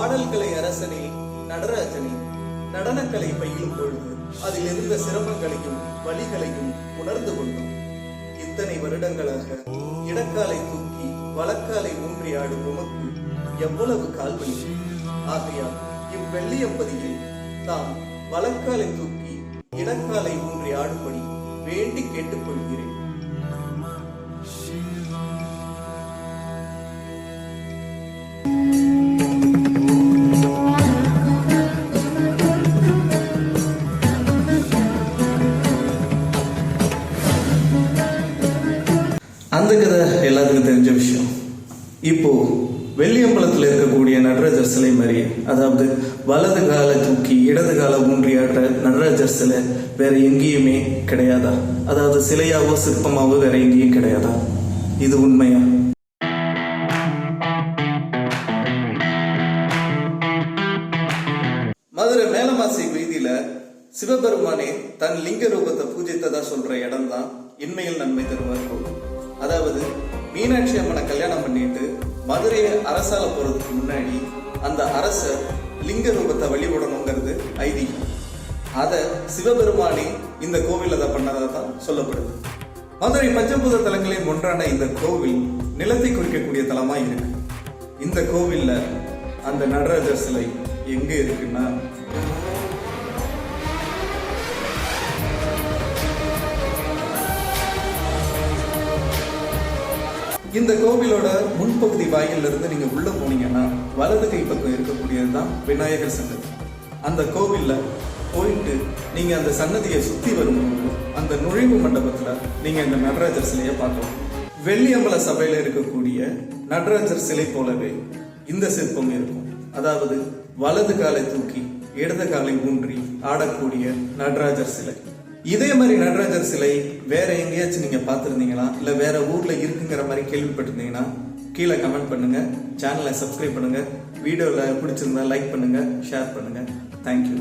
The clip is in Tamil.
ஆடல்கலை அரசனே நடராஜனே நடனக்கலை பயிலும் பொழுது அதில் இருந்த சிரமங்களையும் வழிகளையும் உணர்ந்து கொண்டோம். இத்தனை வருடங்களாக இடக்காலை தூக்கி வலக்காலை ஊன்றி ஆடும் உமக்கு எவ்வளவு கால்வலி? ஆகையால் இவ்வெள்ளியம்பதியில் தாம் வலக்காலை தூக்கி இடக்காலை ஊன்றி ஆடும்படி வேண்டி கேட்டுக்கொள்கிறேன். அந்த கதை எல்லாத்துக்கும் தெரிஞ்ச விஷயம். இப்போ வெள்ளியம்பலத்தில் இருக்கக்கூடிய நடராஜர் சிலை மாதிரி அதாவது வலது காலை தூக்கி இடது காலை ஊன்றியாடுற நடராஜர் சிலை வேற எங்கேயுமே கிடையாதா? அதாவது சிலையாவோ சிற்பமாவோ வேற எங்கேயும் கிடையாதா? இது உண்மையா? மதுரை மேலமாசி வீதியில சிவபெருமானே தன் லிங்க ரூபத்தை பூஜித்ததா சொல்ற இடம் தான் இன்மையில் நன்மை தருவார் கோவில் அதாவது மீனாட்சி அம்மனை கல்யாணம் பண்ணிட்டு மதுரையை அரசால போறதுக்கு முன்னாடி அந்த அரசர் லிங்க ரூபத்தை வழிபடணுங்கிறது ஐதீகம். அதை சிவபெருமானே இந்த கோவில் அதை பண்ணதா தான் சொல்லப்படுது. மதுரை பஞ்சபூத தலங்களின் ஒன்றான இந்த கோவில் நிலத்தை குறிக்கக்கூடிய தலமா இருக்கு. இந்த கோவில்ல அந்த நடராஜர் சிலை எங்க இருக்குன்னா இந்த கோவிலோட முன்பகுதி வாயிலிருந்து நீங்கள் நீங்க உள்ள போனீங்கன்னா வலது கை பக்கம் இருக்கக்கூடியது தான் விநாயகர் சன்னதி. அந்த கோவில்ல போயிட்டு நீங்க அந்த சன்னதியை சுத்தி வரும்போது அந்த நுழைவு மண்டபத்துல நீங்க இந்த நடராஜர் சிலையை பார்க்கலாம். வெள்ளியம்பல சபையில இருக்கக்கூடிய நடராஜர் சிலை போலவே இந்த சிற்பம் இருக்கும். அதாவது வலது காலை தூக்கி இடது காலை ஊன்றி ஆடக்கூடிய நடராஜர் சிலை. இதே மாதிரி நடராஜர் சிலை வேற எங்கேயாச்சும் நீங்க பார்த்துருந்தீங்களா? இல்ல வேற ஊர்ல இருக்குங்கிற மாதிரி கேள்விப்பட்டிருந்தீங்கன்னா கீழே கமெண்ட் பண்ணுங்க. சேனலை சப்ஸ்கிரைப் பண்ணுங்க. வீடியோவில் பிடிச்சிருந்தா லைக் பண்ணுங்க ஷேர் பண்ணுங்க. தேங்க்யூ